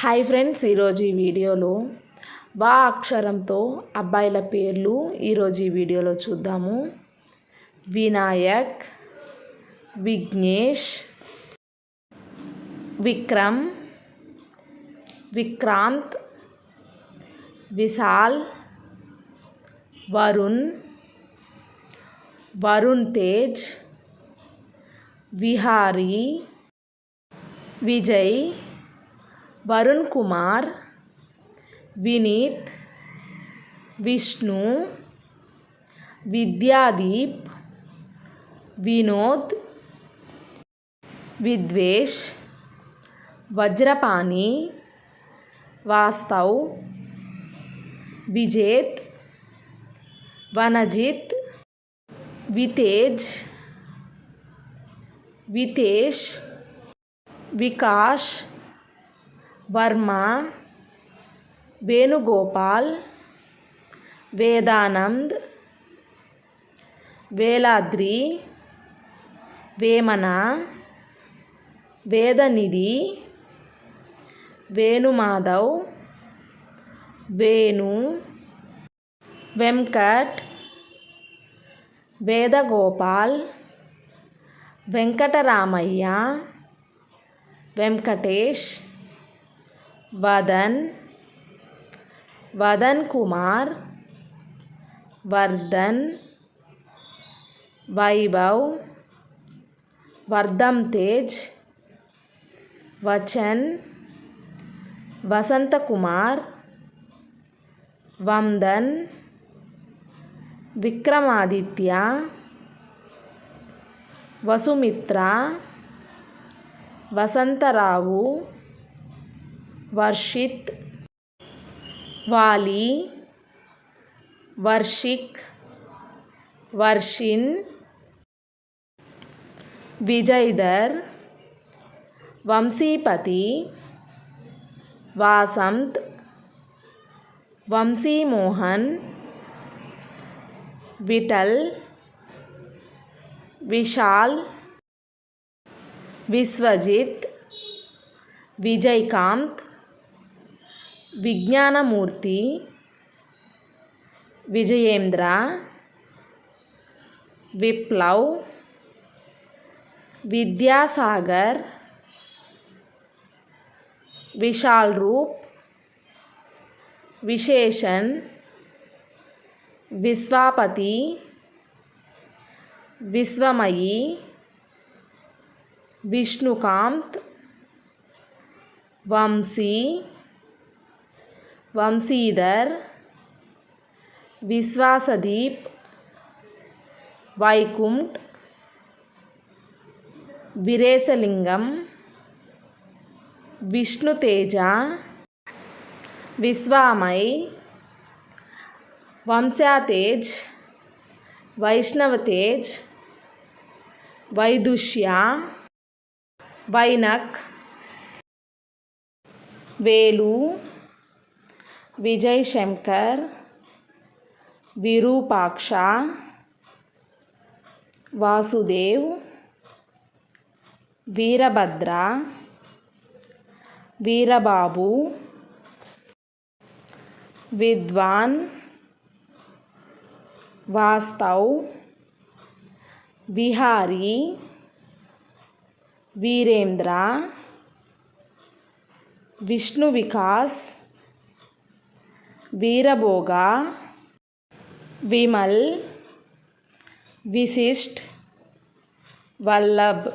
Hi friends ఈరోజు ఈ వీడియోలో వా అక్షరంతో అబ్బాయిల పేర్లు ఈరోజు ఈ వీడియోలో చూద్దాము. వినాయక్ విఘ్నేష్ విక్రమ్ విక్రాంత్ విశాల్ వరుణ్ వరుణ్ తేజ్ విహారీ విజయ్ वरुण कुमार विनीत विष्णु विद्यादीप विनोद विद्वेश वज्रपाणी वास्तव विजेत वनजित वितेज वितेश विकास వర్మ వేణుగోపాల్ వేదానంద్ వేలాద్రి వేమన వేదనిధి వేణుమాధవ్ వేణు వెంకట్ వేదగోపాల్ వెంకటరామయ్య వెంకటేష్ वदन वदन कुमार वर्धन वैभव वर्धम तेज वचन वसंत कुमार वंदन विक्रमादित्य वसुमित्रा वसंतराव वर्षित वाली वर्षिक वर्षिन विजयधर वंशीपति वासंत वंशी मोहन विटल विशाल विश्वजीत विजयकांत విజ్ఞానమూర్తి విజయేంద్ర విప్లవ్ విద్యాసాగర్ విశాల్ రూప్ విశేషన్ విశ్వాపతి విశ్వమయి విష్ణుకాంత్ వంశీ వంశీధర్ విశ్వాసదీప్ వైకుంఠ్ విరేసలింగం విష్ణుతేజ విశ్వామయ్ వంశాతేజ్ వైష్ణవతేజ్ వైదుష్య వైనక్ వేలు विजय शंकर विरूपाक्ष वासुदेव वीरभद्र वीरबाबू विद्वान वास्तव बिहारी वीरेंद्र विष्णु विकास వీరభోగ విమల్ విశిష్ట్ వల్లభ్.